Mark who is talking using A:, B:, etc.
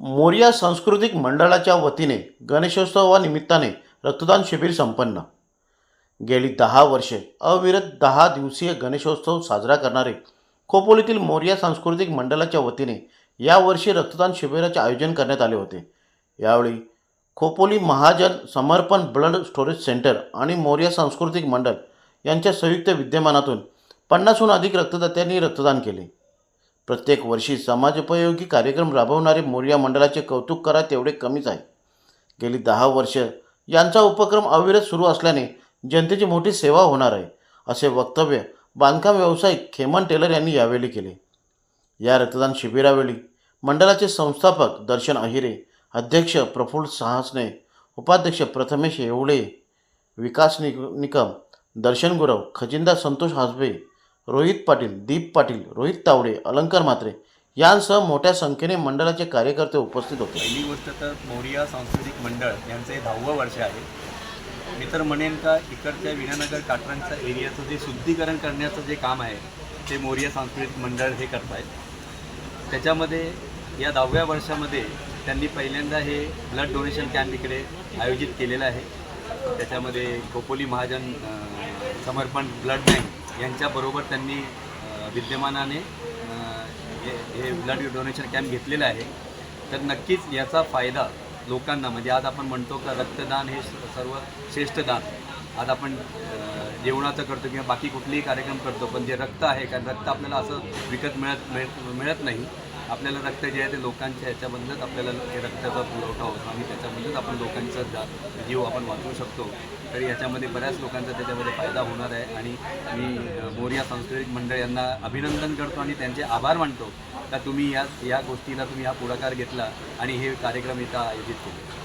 A: मोरिया सांस्कृतिक मंडळाच्या वतीने गणेशोत्सवानिमित्ताने रक्तदान शिबिर संपन्न. गेली दहा वर्षे अविरत दहा दिवसीय गणेशोत्सव साजरा करणारे खोपोलीतील मोरिया सांस्कृतिक मंडळाच्या वतीने यावर्षी रक्तदान शिबिराचे आयोजन करण्यात आले होते. यावेळी खोपोली महाजन समर्पण ब्लड स्टोरेज सेंटर आणि मोरिया सांस्कृतिक मंडळ यांच्या संयुक्त विद्यमानातून पन्नासहून अधिक रक्तदात्यांनी रक्तदान केले. प्रत्येक वर्षी समाजोपयोगी कार्यक्रम राबवणारे मोर्या मंडळाचे कौतुक करा तेवढे कमीच आहे. गेली दहा वर्ष यांचा उपक्रम अविरत सुरू असल्याने जनतेची मोठी सेवा होणार आहे असे वक्तव्य बांधकाम व्यावसायिक खेमन टेलर यांनी यावेळी केले. या रक्तदान शिबिरावेळी मंडळाचे संस्थापक दर्शन अहिरे अध्यक्ष प्रफुल्ल सहासने उपाध्यक्ष प्रथमेश येवळे विकास निक निकम दर्शन गुरव खजिंदा संतोष हासबे रोहित पाटील दीप पाटील रोहित तावडे अलंकार मात्रे यांसह मोठ्या संख्येने मंडळाचे कार्यकर्ते उपस्थित होते.
B: पहिली गोष्ट तर मोरिया सांस्कृतिक मंडळ यांचं हे दहावं वर्ष आहे. मी तर म्हणेन का इकडच्या विनानगर काटरांच्या एरियाचं जे शुद्धीकरण करण्याचं जे काम आहे ते मोरिया सांस्कृतिक मंडळ हे करत आहेत त्याच्यामध्ये या दहाव्या वर्षामध्ये त्यांनी पहिल्यांदा हे ब्लड डोनेशन कॅम्प इकडे आयोजित केलेलं आहे. त्याच्यामध्ये खोपोली महाजन समर्पण ब्लड बँक यांच्याबरोबर त्यांनी विद्यमानाने हे हे ब्लड डोनेशन कॅम्प घेतलेलं आहे. तर नक्कीच याचा फायदा लोकांना म्हणजे आज आपण म्हणतो का रक्तदान हे सर्व श्रेष्ठ दान. आज आपण जेवणाचं करतो किंवा बाकी कुठलेही कार्यक्रम करतो पण जे रक्त आहे कारण रक्त आपल्याला असं विकत मिळत मिळत मिळत नाही. आपल्याला रक्त जे आहे ते लोकांच्या ह्याच्याबद्दलच आपल्याला हे रक्ताचा पुरवठा होतो. आम्ही आपण लोकांचा जीव आपण वाचवू शकतो तर याच्यामध्ये बऱ्याच लोकांचा त्याच्यामध्ये फायदा होणार आहे. आणि मी मोर्या सांस्कृतिक मंडळ यांना अभिनंदन करतो आणि त्यांचे आभार मानतो का तुम्ही या या गोष्टीला तुम्ही हा पुढाकार घेतला आणि हे कार्यक्रम इथं आयोजित केले.